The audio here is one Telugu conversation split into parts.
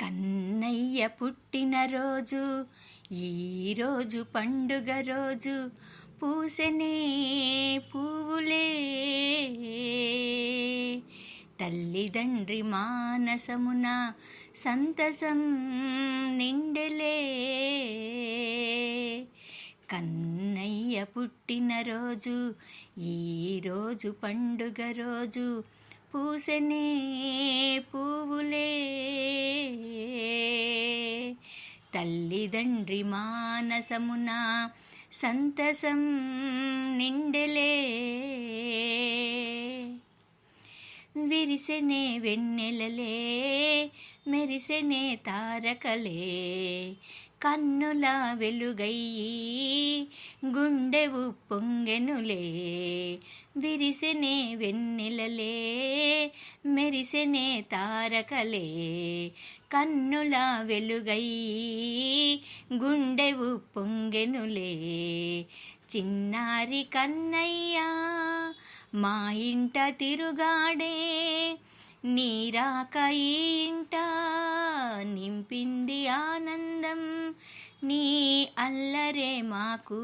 కన్నయ్య పుట్టినరోజు ఈరోజు పండుగ రోజు. పూసనే పువ్వులే. తల్లిదండ్రి మానసమున సంతసం నిండెలే. కన్నయ్య పుట్టినరోజు ఈరోజు పండుగ రోజు. పూసనే పువ్వులే. తల్లిదండ్రి మానసమున సంతసం నిండెలే. విరిసెనే వెన్నెలలే మెరిసెనే తారకలే. కన్నుల వెలుగయ్యి గుండెవు పొంగెనులే విరిసెనే వెన్నెలలే మెరిసెనే తారకలే. కన్నుల వెలుగయ్యి గుండెవు పొంగెనులే చిన్నారి కన్నయ్యా మా ఇంట తిరుగాడే నీరాక ఈ ఇంట నింపింది ఆనందం. నీ అల్లరే మాకు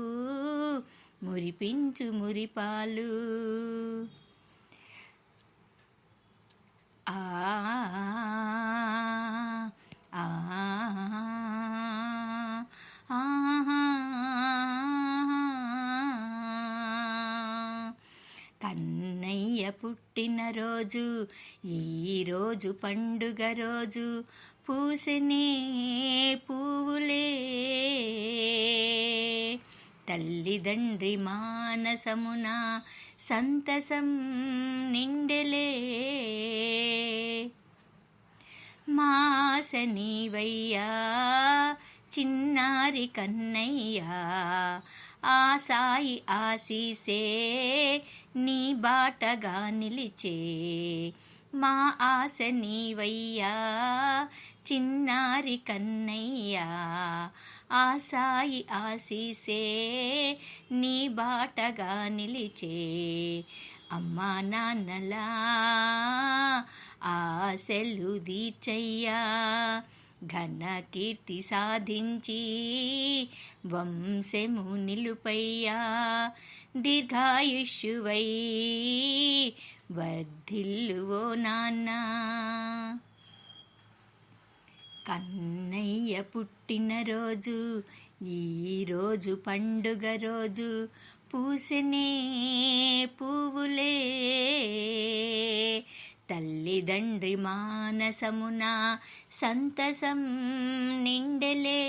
మురిపించు మురిపాలు. ఆ ఆ కన్నయ్య పుట్టినరోజు ఈరోజు పండుగ రోజు పూసనే పువ్వు తల్లిదండ్రి మానసమున సంతసం నిండెలే. మాసనీవయ్యా చిన్నారి కన్నయ్యా ఆ సాయి ఆశీసే నీ బాటగా నిలిచే. మా ఆశ నీవయ్యా చిన్నారి కన్నయ్యా. ఆసాయి ఆశీసే నీ బాటగా నిలిచే అమ్మా నాన్నలా. ఆశలు దీచయ్యా ఘన కీర్తి సాధించి వంశము నిలుపయ్యా దీర్ఘాయుష్యువై. వర్ధిల్లువో నాన్న. కన్నయ్య పుట్టినరోజు ఈరోజు పండుగ రోజు పూసనే పువ్వులే. తల్లిదండ్రి మానసమున సంతసం నిండలే.